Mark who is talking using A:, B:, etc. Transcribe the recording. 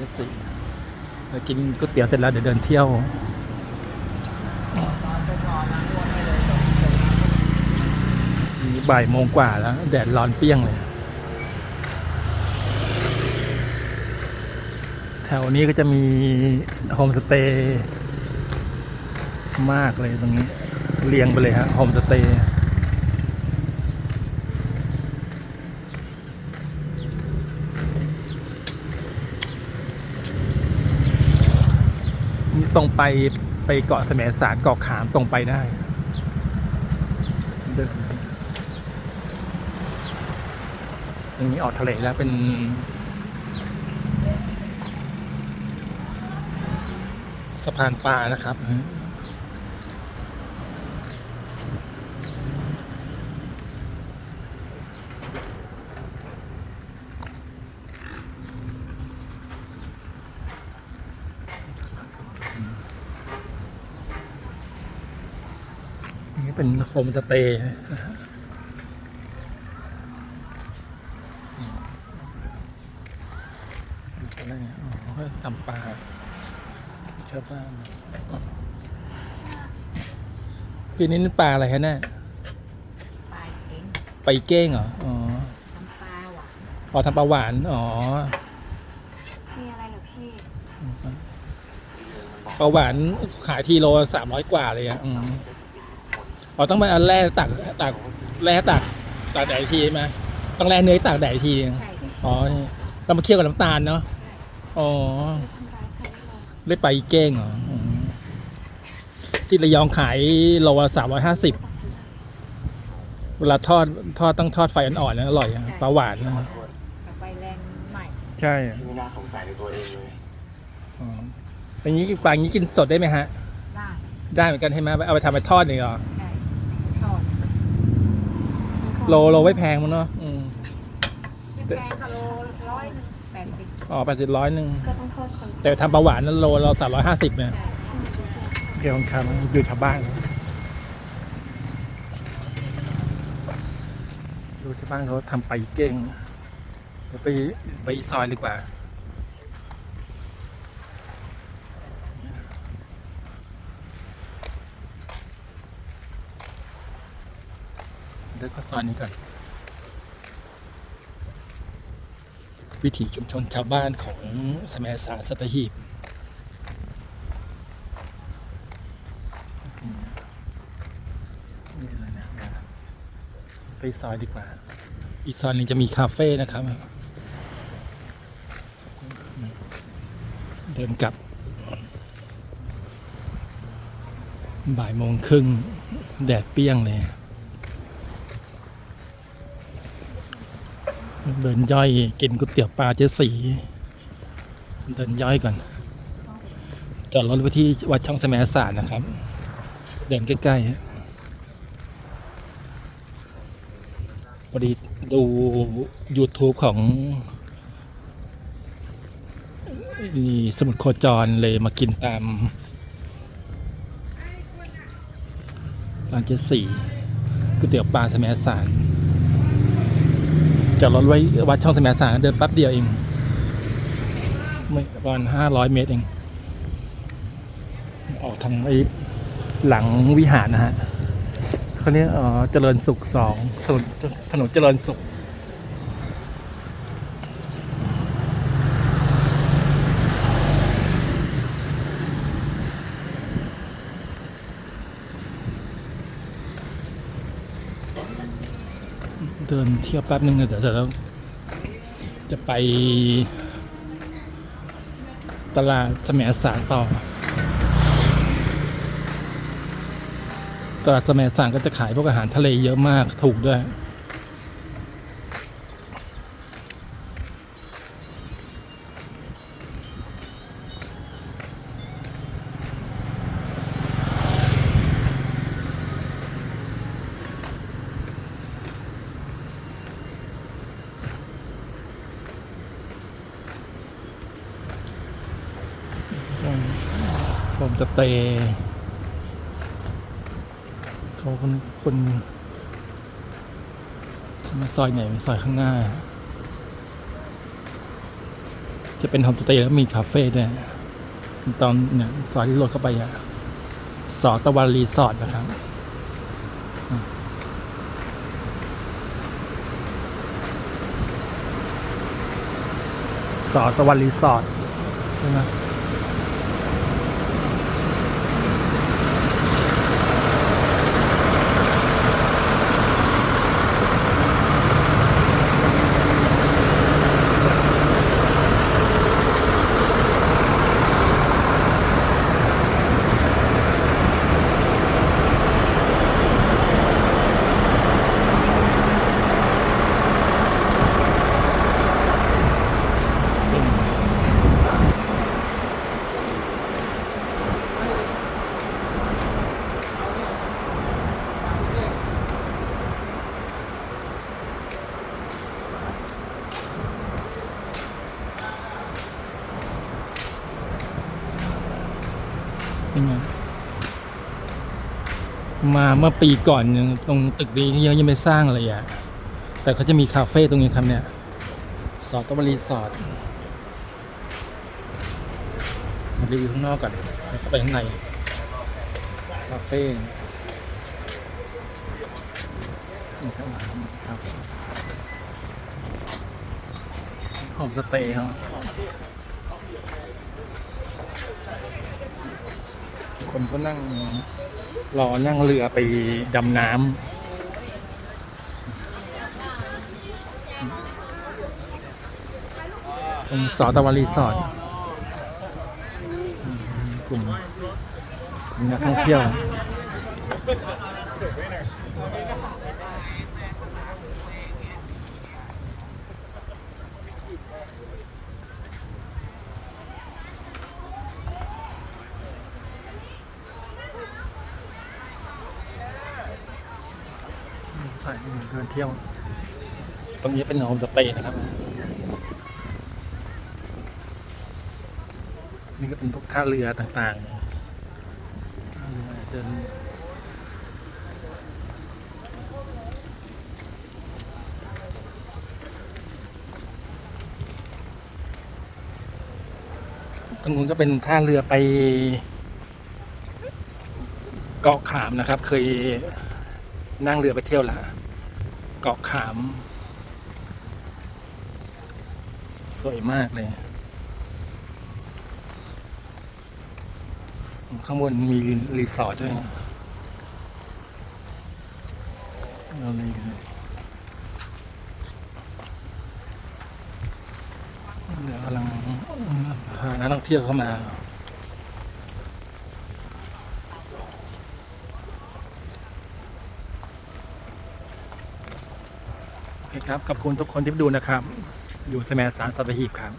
A: จ็ดสี่เรากินก๋วยเตี๋ยวเสร็จแล้วเดี๋ยวเดินเที่ยวบ่ายโมงกว่าแล้ว แดดร้อนเปรี้ยงเลย แถวนี้ก็จะมีโฮมสเตย์มากเลยตรงนี้ เรียงไปเลยฮะโฮมสเตย์ ตรงไปไปเกาะแสมสารเกาะขามตรงไปได้เดินตรงนี้ออกทะเลแล้วเป็นสะพานปลานะครับ นี่เป็นโฮมสเตย์นะฮะอะไรอะอ๋อจำปาชาวบ้านปีนี้นี่ปลาอะไรฮะเนี่ย
B: ปลาเข็ง
A: ไปลาเก้งเหรอ อ๋อ
B: น้ำปลาหวาน
A: อ๋อทำปลาหวาน อ๋อ
B: มีอะไรเหรอพี่
A: ปลาหวานขายทีโลสามร้อยกว่าเลยอะอืมอ๋อต้องไปเอาแร่ตักตักแร่ตักตากแดดอีกทีใช่ไหมต้องแร่เนื้อตากแดดอีกที
B: ใช่
A: อ๋อต้องมาเคี่ยวกับน้ำตาลเนาะอ๋อ
B: ทำร้ายใครไม่รู้
A: ได้ไปลาเก้งเหรออืมที่ระยองขายโลละสามร้อยห้าสิบเวลาทอดทอดต้องทอดไฟอ่อนๆนะอร่อยอะปลาหวานนะ
B: กลับไปแรงใหม่
A: ใช่
C: ไม่น่าสงสัยในตัวเองเลย
A: อ๋อ อย่างนี้ปลาอย่างนี้กินสดได้ไหมฮะ
B: ได้
A: ได้เหมือนกันใช่ไหมเอาไปทำไปทอดนี่เหรอ
B: ใช่ทอด
A: โลโลไม่แพงมั้งเนาะอืม
B: แพงกะโลร้อยหนึ่งแปดสิบ
A: อ๋อแปดสิบร้อยหนึ่ง
B: ก็ต้องทอดคน
A: แต่ทำปลาหวานนั้นโลเราสามร้อยห้าสิบเนี่ย
B: ใช่
A: เกี่ยวกับคำอยู่ชาวบ้านดูชาวบ้านเขาทำไปเก่งเดี๋ยวไปไปอีกซอยดีกว่า เดี๋ยวก็ซอยนี้ก่อนวิถีชุมชนชาวบ้านของสมัยสาสัตหีบนี่เลยนะไปซอยดีกว่า อีกซอยหนึงจะมีคาเฟ่นะครับ เดินกลับ บ่ายโมงครึ่ง แดดเปรี้ยงเลย เดินย่อยกินก๋วยเตี๋ยวปลาเจ๊สี เดินย่อยก่อน จอดรถไว้ที่วัดช่องแสมสารนะครับ เดินใกล้ๆพอดีดู YouTube ของนี่สมุดโคจรเลยมากินตามร้านเจ๊สีก๋วยเตี๋ยวปลาแสมสาร จอดรถไว้วัดช่องแสมสารเดินแป๊บเดียวเองไม่ประมาณห้าร้อยเมตรเอง ออกทางไอ้หลังวิหารนะฮะเขาเนี้ยเออเจริญสุขสองถนนถนนเจริญสุข เดินเที่ยวแป๊บนึงเดี๋ยวเราจะไปตลาดสมัยสารต่อ ตลาดสมัยสารก็จะขายพวกอาหารทะเลเยอะมากถูกด้วย มจะเตย์เขาคนคนมาซอยไหนซอยข้างหน้า จะเป็นโฮมสเตย์แล้วมีคาเฟ่ด้วยตอนเนี่ยซอยที่รถเข้าไปอะสอตะวันรีสอร์ทนะครับสอตะวันรีสอร์ทใช่ไหม เป็นไงมาเมื่อปีก่อนตรงตึกนี้ยังยังไม่สร้างเลยอะแต่เขาจะมีคาเฟ่ตรงนี้ครับเนี่ยสอดตะวันรีสอร์ทมารีวิวข้างนอกก่อนเข้าไปข้างในคาเฟ่นี่ครับครับโฮมสเตย์ครับ คนก็นั่งรอนั่งเรือไปดำน้ำตรงสอตะวันรีสอร์ทกลุ่มกลุ่มนักท่องเที่ยว เดินเที่ยว ตรงนี้เป็นโฮมสเตย์นะครับ นี่ก็เป็นพวกท่าเรือต่างๆเรือเดินตรงนู้นก็เป็นท่าเรือไปเกาะขามนะครับ เคยนั่งเรือไปเที่ยวแล้ว เกาะขาม สวยมากเลย ข้างบนมีรีสอร์ทด้วยเราเลยเดี๋ยวกำลังพานักท่องเที่ยวเข้ามา โอเคครับขอบคุณทุกคนที่ดูนะครับ อยู่สมสารสัตหีบครับ